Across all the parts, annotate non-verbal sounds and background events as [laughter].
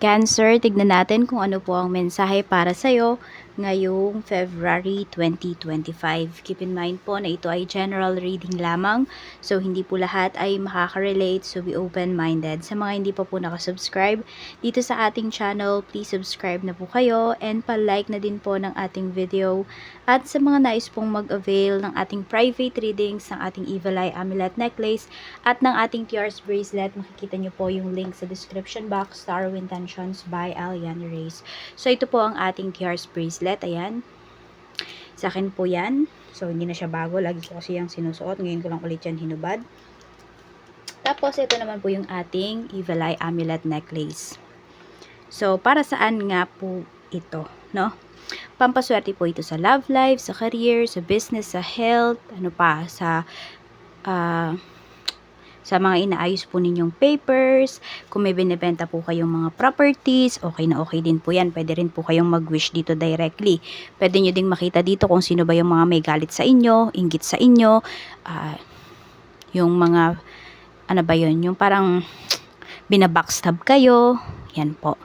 Cancer, tignan natin kung ano po ang mensahe para sa'yo ngayong February 2025. Keep in mind po na ito ay general reading lamang. So, hindi po lahat ay makaka-relate. So, be open-minded. Sa mga hindi pa po nakasubscribe dito sa ating channel, please subscribe na po kayo and pa-like na din po ng ating video. At sa mga nais pong mag-avail ng ating private readings, ng ating Evil Eye Amulet Necklace, at ng ating Tears Bracelet, makikita nyo po yung link sa description box, Star Intentions by Alian Reyes. So, ito po ang ating Tears Bracelet. Ayan. Sa akin po yan. So, hindi na siya bago. Lagi ko kasi yung sinusuot. Ngayon ko lang ulit yan hinubad. Tapos, ito naman po yung ating Evil Eye Amulet Necklace. So, para saan nga po ito, no? Pampaswerte po ito sa love life, sa career, sa business, sa health, ano pa, sa ah, sa mga inaayos po ninyong papers, kung may binibenta po kayong mga properties, okay na okay din po yan. Pwede rin po kayong mag-wish dito directly. Pwede nyo ding makita dito kung sino ba yung mga may galit sa inyo, inggit sa inyo, ah, yung mga, ano ba yun, yung parang binabackstab kayo, yan po.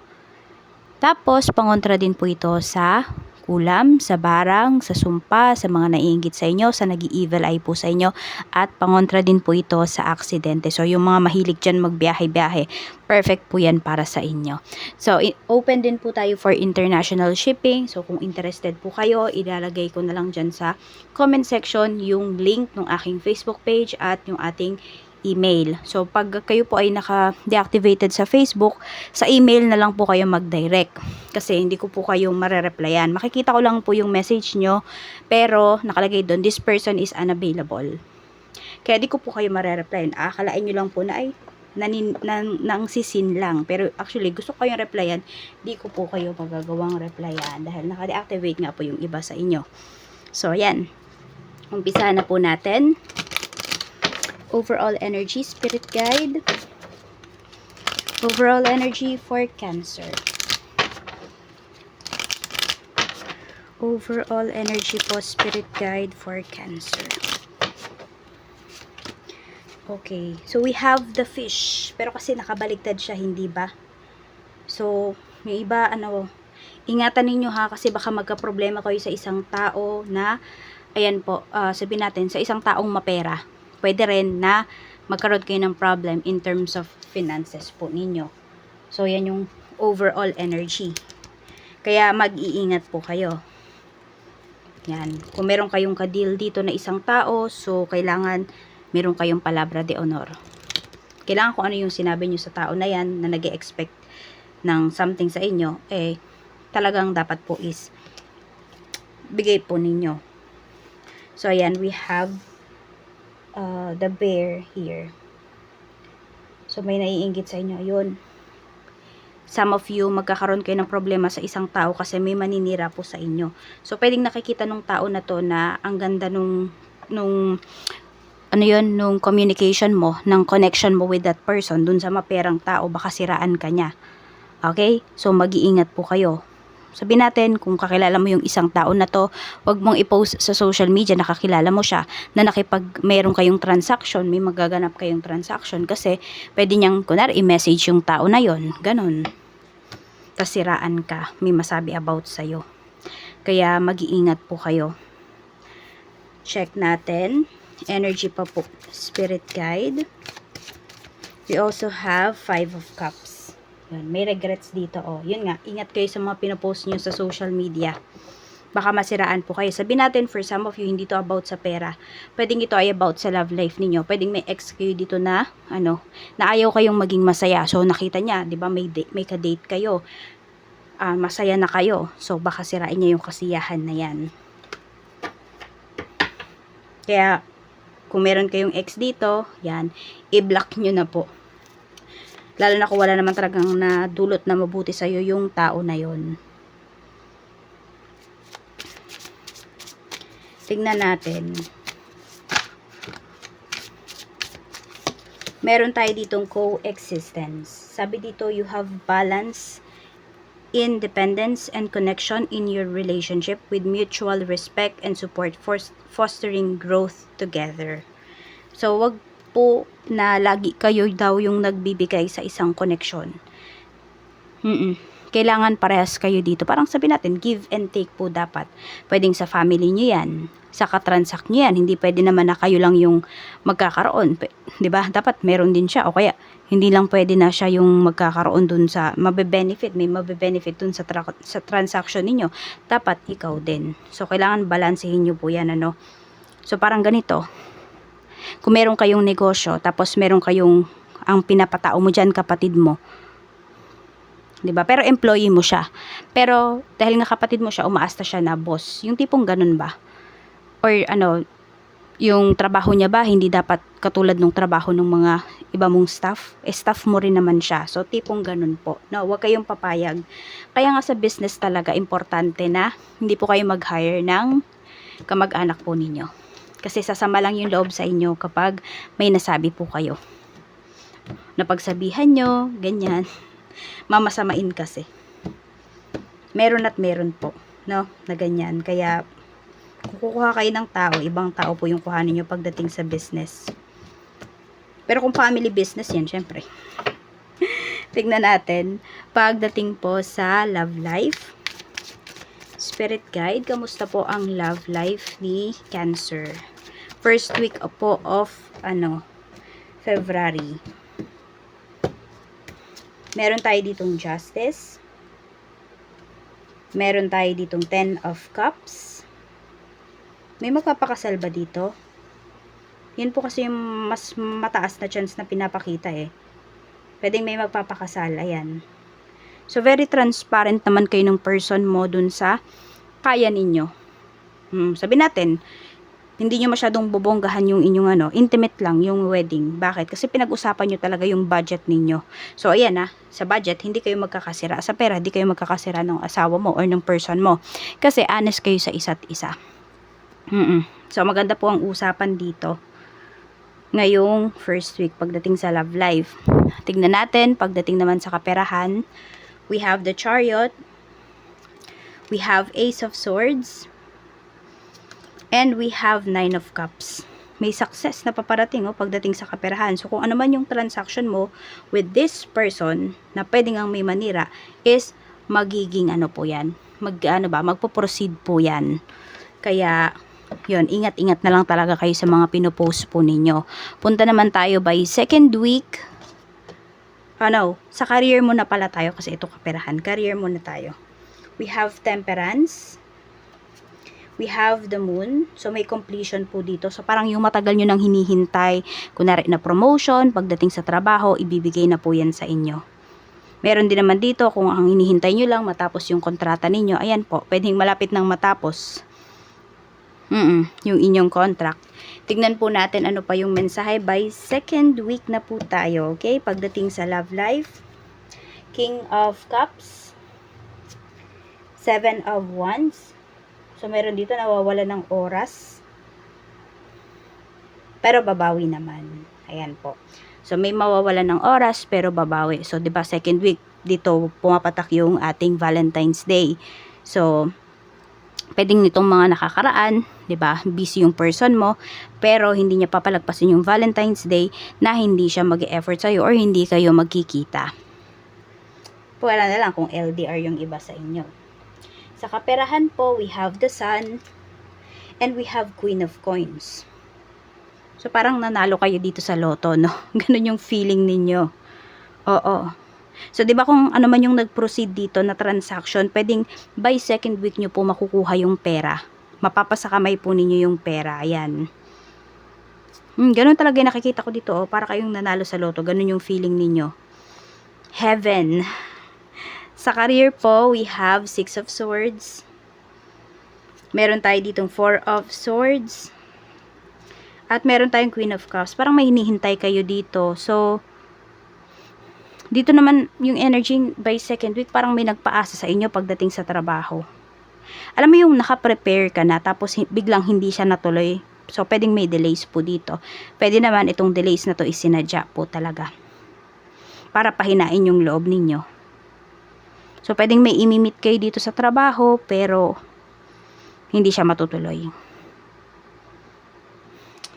Tapos, pangontra din po ito sa kulam, sa barang, sa sumpa, sa mga naiingit sa inyo, sa nag evil eye po sa inyo, at pangontra din po ito sa aksidente. So, yung mga mahilig dyan magbiyahe-biyahe, perfect po yan para sa inyo. So, open din po tayo for international shipping. So, kung interested po kayo, ilalagay ko na lang dyan sa comment section yung link ng aking Facebook page at yung ating email. So, pag kayo po ay naka-deactivated sa Facebook, sa email na lang po kayo mag-direct. Kasi hindi ko po kayo marereplyan. Makikita ko lang po yung message nyo, pero nakalagay doon, this person is unavailable. Kaya di ko po kayo marereplyan. Akalain nyo lang po na ay nanin, nang, nang sisin lang. Pero actually, gusto ko kayong replyan, di ko po kayo magagawang replyan dahil naka-deactivate nga po yung iba sa inyo. So, ayan. Umpisa na po natin overall energy spirit guide. Overall energy for cancer. Overall energy po spirit guide for cancer. Okay so we have the fish. Pero kasi nakabaligtad siya hindi ba? So may iba ano ingatan ninyo ha kasi baka magka-problema kayo sa isang tao na ayan po uh, sabihin natin sa isang taong mapera pwede rin na magkaroon kayo ng problem in terms of finances po ninyo. So, yan yung overall energy. Kaya mag-iingat po kayo. Yan. Kung meron kayong kadil dito na isang tao, so kailangan meron kayong palabra de honor. Kailangan kung ano yung sinabi nyo sa tao na yan na nag expect ng something sa inyo, eh, talagang dapat po is bigay po ninyo. So, ayan, we have uh, the bear here. So, may naiingit sa inyo. Ayun. Some of you, magkakaroon kayo ng problema sa isang tao kasi may maninira po sa inyo. So, pwedeng nakikita nung tao na to na ang ganda nung, nung, ano yun, nung communication mo, ng connection mo with that person, dun sa maperang tao, baka siraan ka niya. Okay? So, mag-iingat po kayo sabi natin, kung kakilala mo yung isang tao na to, wag mong i-post sa social media na kakilala mo siya, na nakipag meron kayong transaction, may magaganap kayong transaction, kasi pwede niyang, kunar, i-message yung tao na yon ganon. Tapos ka, may masabi about sa'yo. Kaya mag-iingat po kayo. Check natin. Energy pa po. Spirit guide. We also have Five of Cups. Yun, may regrets dito, oh. Yun nga, ingat kayo sa mga pinopost nyo sa social media. Baka masiraan po kayo. Sabi natin, for some of you, hindi to about sa pera. Pwedeng ito ay about sa love life ninyo. Pwedeng may ex kayo dito na, ano, na ayaw kayong maging masaya. So, nakita niya, di ba, may, may ka-date kayo. Uh, masaya na kayo. So, baka sirain niya yung kasiyahan na yan. Kaya, kung meron kayong ex dito, yan, i-block nyo na po Lalo na kung wala naman talagang nadulot na mabuti sa'yo yung tao na yon. Tingnan natin. Meron tayo ditong coexistence. Sabi dito, you have balance, independence, and connection in your relationship with mutual respect and support for fostering growth together. So, wag po na lagi kayo daw yung nagbibigay sa isang koneksyon. Mm Kailangan parehas kayo dito. Parang sabi natin, give and take po dapat. Pwedeng sa family nyo yan. Sa katransact nyo yan. Hindi pwede naman na kayo lang yung magkakaroon. Ba Dapat meron din siya. O kaya, hindi lang pwede na siya yung magkakaroon dun sa mabe-benefit. May mabe-benefit dun sa, tra- sa transaction ninyo. Dapat ikaw din. So, kailangan balansehin nyo po yan. Ano? So, parang ganito. Kung meron kayong negosyo, tapos meron kayong ang pinapatao mo dyan, kapatid mo, 'di ba? Pero employee mo siya. Pero dahil nga kapatid mo siya, umaasta siya na boss. Yung tipong ganun ba? Or ano, yung trabaho niya ba hindi dapat katulad ng trabaho ng mga iba mong staff? Eh, staff mo rin naman siya. So, tipong ganun po. No, huwag kayong papayag. Kaya nga sa business talaga, importante na hindi po kayo mag-hire ng kamag-anak po ninyo. Kasi sasama lang yung loob sa inyo kapag may nasabi po kayo. Napagsabihan nyo, ganyan mamasamain kasi. Meron at meron po, no? Na ganyan. Kaya, kung kukuha kayo ng tao, ibang tao po yung kuhanin nyo pagdating sa business. Pero kung family business yan, syempre. [laughs] Tignan natin, pagdating po sa love life. Spirit guide, kamusta po ang love life ni Cancer? First week po of, ano, February. Meron tayo ditong Justice. Meron tayo ditong Ten of Cups. May magpapakasal ba dito? Yan po kasi yung mas mataas na chance na pinapakita eh. Pwedeng may magpapakasal. Ayan. So, very transparent naman kayo ng person mo dun sa kaya ninyo. Hmm, sabi natin, hindi nyo masyadong bubonggahan yung inyong ano, intimate lang yung wedding. Bakit? Kasi pinag-usapan nyo talaga yung budget ninyo. So, ayan na, sa budget, hindi kayo magkakasira. Sa pera, hindi kayo magkakasira ng asawa mo or ng person mo. Kasi honest kayo sa isa't isa. Mm-mm. So, maganda po ang usapan dito. Ngayong first week, pagdating sa love life. Tignan natin, pagdating naman sa kaperahan, we have the chariot, we have ace of swords, And we have nine of cups. May success na paparating oh, pagdating sa kaperahan. So, kung ano man yung transaction mo with this person na pwede ngang may manira is magiging ano po yan. Mag, ano ba, magpo-proceed po yan. Kaya, yun, ingat-ingat na lang talaga kayo sa mga pinopost po ninyo. Punta naman tayo by second week. Ano, sa career muna pala tayo kasi ito kaperahan. Career muna tayo. We have temperance we have the moon. So, may completion po dito. So, parang yung matagal nyo nang hinihintay, kunwari na promotion, pagdating sa trabaho, ibibigay na po yan sa inyo. Meron din naman dito, kung ang hinihintay nyo lang matapos yung kontrata ninyo, ayan po, pwedeng malapit nang matapos. Mm yung inyong contract. Tignan po natin ano pa yung mensahe by second week na po tayo, okay? Pagdating sa love life, King of Cups, Seven of Wands, So, meron dito nawawala ng oras. Pero babawi naman. Ayan po. So, may mawawala ng oras pero babawi. So, 'di ba second week dito pumapatak yung ating Valentine's Day. So, pwedeng nitong mga nakakaraan, 'di ba? Busy yung person mo, pero hindi niya papalagpasin yung Valentine's Day na hindi siya mag-effort sa iyo or hindi kayo magkikita. Wala na lang kung LDR yung iba sa inyo. Sa kaperahan po, we have the sun and we have queen of coins. So, parang nanalo kayo dito sa loto, no? [laughs] Ganun yung feeling ninyo. Oo. So, di ba kung ano man yung nag-proceed dito na transaction, pwedeng by second week nyo po makukuha yung pera. Mapapasa kamay po ninyo yung pera. Ayan. Hmm, ganun talaga yung nakikita ko dito, oh. Para kayong nanalo sa loto. Ganun yung feeling ninyo. Heaven. Sa career po, we have Six of Swords. Meron tayo ditong Four of Swords. At meron tayong Queen of Cups. Parang may hinihintay kayo dito. So, dito naman yung energy by second week, parang may nagpaasa sa inyo pagdating sa trabaho. Alam mo yung nakaprepare ka na, tapos biglang hindi siya natuloy. So, pwedeng may delays po dito. Pwede naman itong delays na to isinadya po talaga. Para pahinain yung loob ninyo. So, pwedeng may imimit kayo dito sa trabaho, pero hindi siya matutuloy.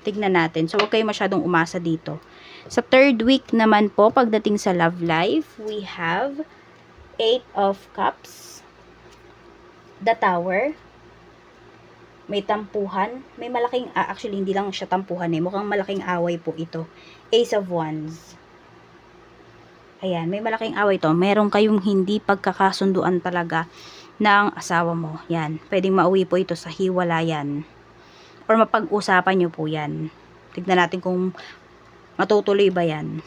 Tignan natin. So, huwag kayo masyadong umasa dito. Sa third week naman po, pagdating sa love life, we have Eight of Cups, the Tower, may tampuhan, may malaking, ah, actually hindi lang siya tampuhan eh, mukhang malaking away po ito. Ace of Wands. Ayan, may malaking away to. Meron kayong hindi pagkakasunduan talaga ng asawa mo. Yan, pwedeng mauwi po ito sa hiwalayan. Or mapag-usapan nyo po yan. Tignan natin kung matutuloy ba yan.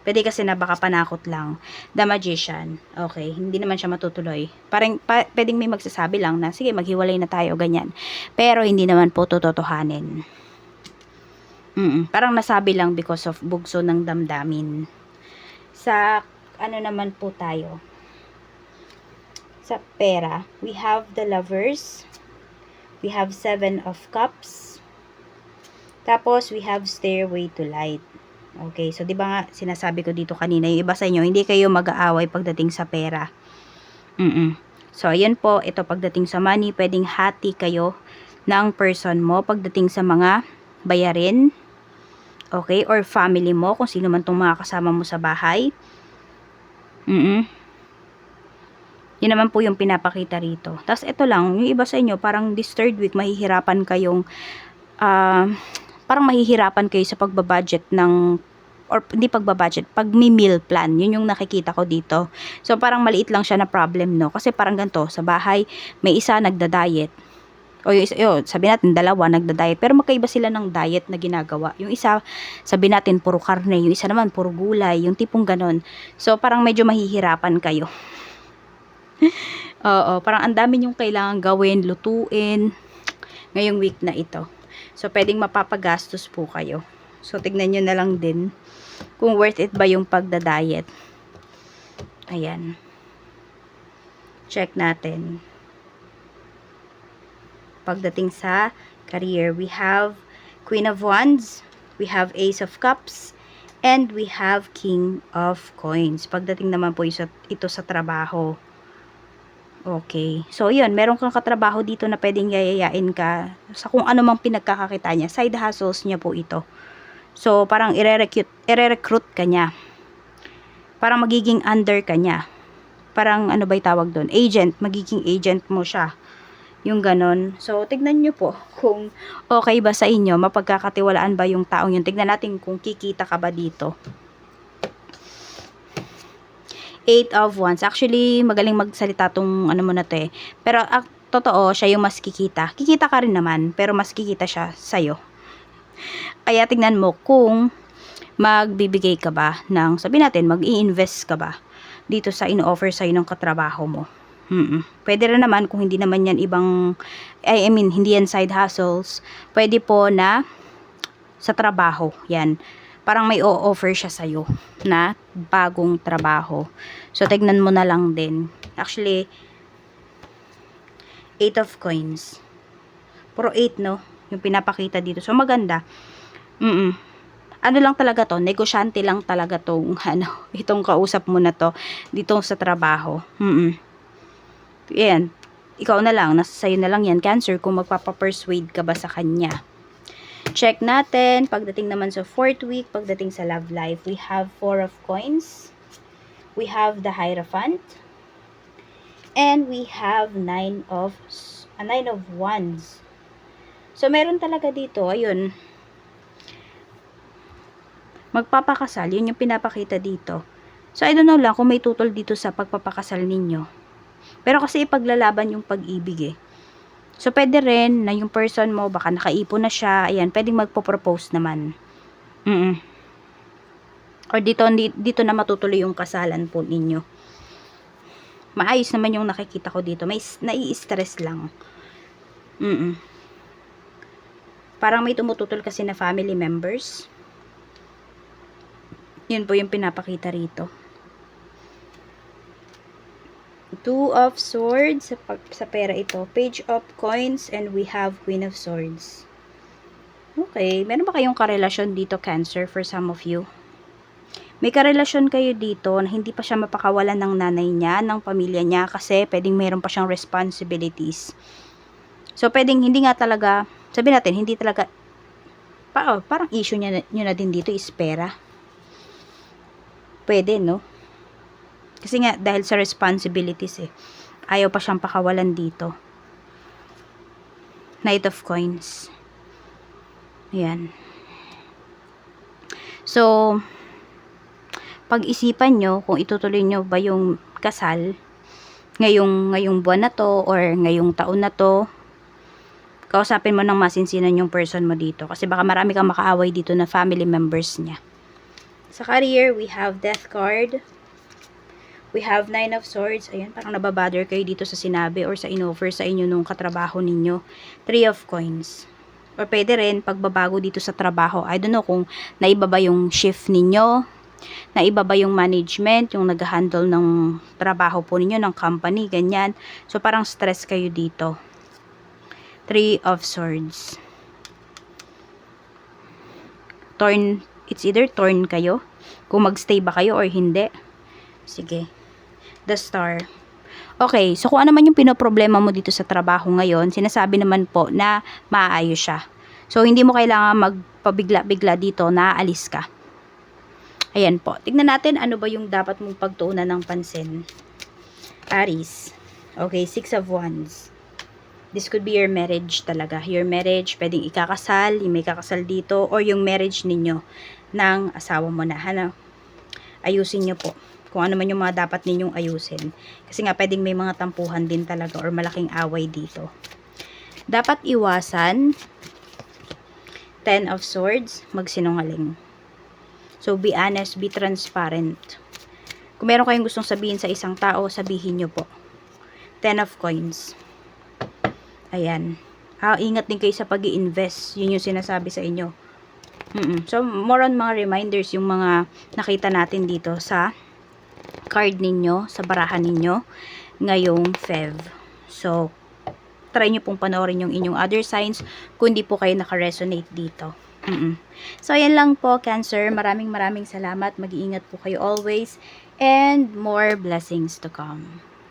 Pwede kasi na baka panakot lang. The Magician. Okay, hindi naman siya matutuloy. Parang, pa, pwedeng may magsasabi lang na, sige, maghiwalay na tayo, ganyan. Pero hindi naman po tototohanin. Mm parang nasabi lang because of bugso ng damdamin. Sa, ano naman po tayo? Sa pera, we have the lovers. We have seven of cups. Tapos, we have stairway to light. Okay, so 'di ba nga sinasabi ko dito kanina, yung iba sa inyo, hindi kayo mag-aaway pagdating sa pera. Mm. So ayan po, ito pagdating sa money, pwedeng hati kayo ng person mo pagdating sa mga bayarin. Okay, or family mo kung sino man tong mga kasama mo sa bahay. Mm. Yun naman po yung pinapakita rito. Tapos ito lang, yung iba sa inyo, parang this third week, mahihirapan kayong ah parang mahihirapan kayo sa pagbabudget ng or hindi pagbabudget, pag may meal plan, yun yung nakikita ko dito. So, parang maliit lang siya na problem, no? Kasi parang ganito, sa bahay, may isa nagda-diet. O yung isa, yun, sabi natin, dalawa nagda-diet. Pero magkaiba sila ng diet na ginagawa. Yung isa, sabi natin, puro karne. Yung isa naman, puro gulay. Yung tipong ganon. So, parang medyo mahihirapan kayo. [laughs] Oo, parang ang dami yung kailangan gawin, lutuin, ngayong week na ito. So, pwedeng mapapagastos po kayo. So, tignan nyo na lang din kung worth it ba yung pagda-diet. Ayan. Check natin. Pagdating sa career, we have Queen of Wands, we have Ace of Cups, and we have King of Coins. Pagdating naman po ito sa trabaho. Okay. So, yun. Meron kang katrabaho dito na pwedeng yayayain ka sa kung ano mang pinagkakakita niya. Side hustles niya po ito. So, parang ire-recruit, ire-recruit ka niya. Parang magiging under ka niya. Parang ano ba tawag doon? Agent. Magiging agent mo siya. Yung ganon. So, tignan nyo po kung okay ba sa inyo. Mapagkakatiwalaan ba yung taong yun. Tignan natin kung kikita ka ba dito. Eight of Wands. Actually, magaling magsalita tong ano mo na to eh. Pero, ah, totoo, siya yung mas kikita. Kikita ka rin naman, pero mas kikita siya sa'yo. Kaya tingnan mo kung magbibigay ka ba ng, sabi natin, mag-i-invest ka ba dito sa in-offer sa'yo ng katrabaho mo. Mm-mm. Pwede rin naman kung hindi naman yan ibang, I mean, hindi yan side hustles. Pwede po na sa trabaho. Yan parang may o-offer siya sa'yo na bagong trabaho. So, tignan mo na lang din. Actually, 8 of coins. Puro 8, no? Yung pinapakita dito. So, maganda. Mm Ano lang talaga to? Negosyante lang talaga tong, [laughs] ano, itong kausap mo na to dito sa trabaho. Mm Yan. Ikaw na lang. Nasa sa'yo na lang yan, Cancer, kung magpapapersuade ka ba sa kanya. Check natin. Pagdating naman sa fourth week, pagdating sa love life, we have four of coins. We have the Hierophant. And we have nine of, a nine of wands. So, meron talaga dito, ayun, magpapakasal, yun yung pinapakita dito. So, I don't know lang kung may tutol dito sa pagpapakasal ninyo. Pero kasi ipaglalaban yung pag-ibig eh. So, pwede rin na yung person mo, baka nakaipon na siya, ayan, pwedeng magpo-propose naman. Mm, -mm. Or dito, dito na matutuloy yung kasalan po ninyo. Maayos naman yung nakikita ko dito. May nai-stress lang. Mm, -mm. Parang may tumututol kasi na family members. Yun po yung pinapakita rito. Two of Swords sa, sa pera ito. Page of Coins and we have Queen of Swords. Okay. Meron ba kayong karelasyon dito, Cancer, for some of you? May karelasyon kayo dito na hindi pa siya mapakawalan ng nanay niya, ng pamilya niya, kasi pwedeng meron pa siyang responsibilities. So, pwedeng hindi nga talaga, sabi natin, hindi talaga, pa, oh, parang issue niya, niyo na din dito is pera. Pwede, no? Kasi nga, dahil sa responsibilities eh. Ayaw pa siyang pakawalan dito. Knight of Coins. Ayan. So, pag-isipan nyo kung itutuloy nyo ba yung kasal ngayong, ngayong buwan na to or ngayong taon na to kausapin mo ng masinsinan yung person mo dito kasi baka marami kang makaaway dito na family members niya sa career we have death card we have nine of swords ayan parang nababother kayo dito sa sinabi or sa inoffer sa inyo nung katrabaho ninyo three of coins or pwede rin pagbabago dito sa trabaho I don't know kung naiba ba yung shift ninyo na ba yung management, yung nag-handle ng trabaho po ninyo, ng company, ganyan. So, parang stress kayo dito. Three of Swords. Torn, it's either torn kayo, kung magstay ba kayo or hindi. Sige. The Star. Okay, so kung ano man yung pinoproblema mo dito sa trabaho ngayon, sinasabi naman po na maayos siya. So, hindi mo kailangan magpabigla-bigla dito na aalis ka. Ayan po. Tignan natin ano ba yung dapat mong pagtuunan ng pansin. Aries. Okay, Six of Wands. This could be your marriage talaga. Your marriage, pwedeng ikakasal, yung may kakasal dito, or yung marriage ninyo ng asawa mo na. Ano? Ayusin nyo po. Kung ano man yung mga dapat ninyong ayusin. Kasi nga, pwedeng may mga tampuhan din talaga or malaking away dito. Dapat iwasan. Ten of Swords, magsinungaling. So, be honest, be transparent. Kung meron kayong gustong sabihin sa isang tao, sabihin nyo po. Ten of Coins. Ayan. Ah, ingat din kayo sa pag invest Yun yung sinasabi sa inyo. Mm-mm. So, more on mga reminders yung mga nakita natin dito sa card ninyo, sa barahan ninyo, ngayong Fev. So, try nyo pong panoorin yung inyong other signs kung hindi po kayo naka-resonate dito. Mm-mm. So, ayan lang po, Cancer. Maraming maraming salamat. Mag-iingat po kayo always. And more blessings to come.